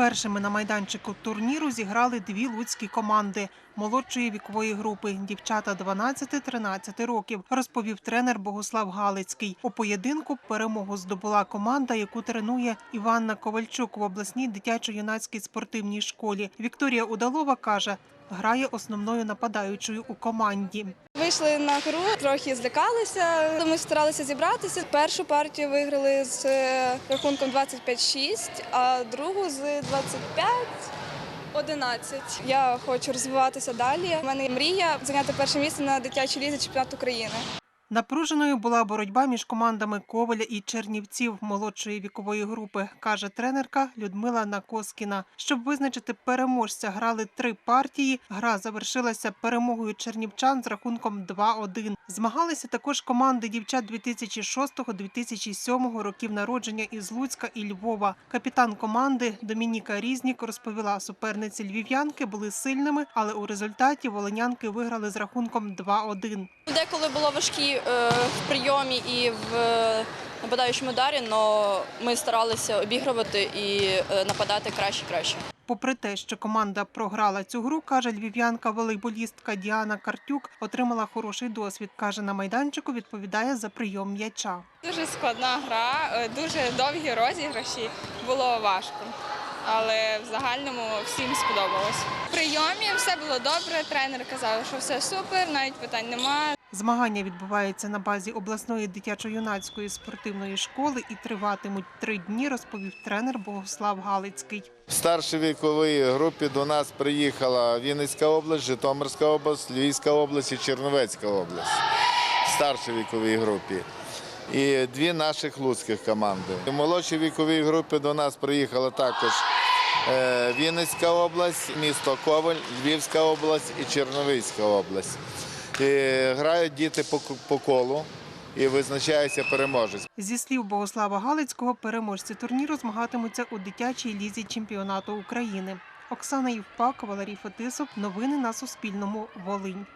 Першими на майданчику турніру зіграли дві луцькі команди молодшої вікової групи дівчата 12-13 років, розповів тренер Богослав Галицький. У поєдинку перемогу здобула команда, яку тренує Іванна Ковальчук в обласній дитячо-юнацькій спортивній школі. Вікторія Удалова каже, грає основною нападаючою у команді. Вийшли на гру, трохи злякалися. Ми старалися зібратися. Першу партію виграли з е, рахунком 25-6, а другу з 25-11. Я хочу розвиватися далі. У мене мрія зайняти перше місце на дитячій лізі чемпіонату України. Напруженою була боротьба між командами Коваля і Чернівців молодшої вікової групи, каже тренерка Людмила Накоскіна. Щоб визначити переможця, грали три партії. Гра завершилася перемогою чернівчан з рахунком 2-1. Змагалися також команди дівчат 2006-2007 років народження із Луцька і Львова. Капітан команди Домініка Різнік розповіла, суперниці львів'янки були сильними, але у результаті волинянки виграли з рахунком 2-1. Деколи було важкі в прийомі і в е, нападаючому ударі, але ми старалися обігрувати і е, нападати краще краще. Попри те, що команда програла цю гру, каже львів'янка волейболістка Діана Картюк, отримала хороший досвід. каже, на майданчику відповідає за прийом м'яча. Дуже складна гра, е, дуже довгі розіграші, було важко. Але в загальному всім сподобалось. В прийомі все було добре. Тренер казав, що все супер, навіть питань немає. Змагання відбуваються на базі обласної дитячо-юнацької спортивної школи і триватимуть три дні, розповів тренер Богослав Галицький. В старшій віковій групі до нас приїхала Вінницька область, Житомирська область, Львівська область і Чернівецька область в старшій віковій групі. І дві наших луцьких команди. У молодшій віковій групі до нас приїхала також е, Вінницька область, місто Коваль, Львівська область і Черновицька область. І грають діти по, по колу і визначається переможець. Зі слів Богослава Галицького, переможці турніру змагатимуться у дитячій лізі чемпіонату України. Оксана Євпак, Валерій Фетисов. Новини на Суспільному. Волинь.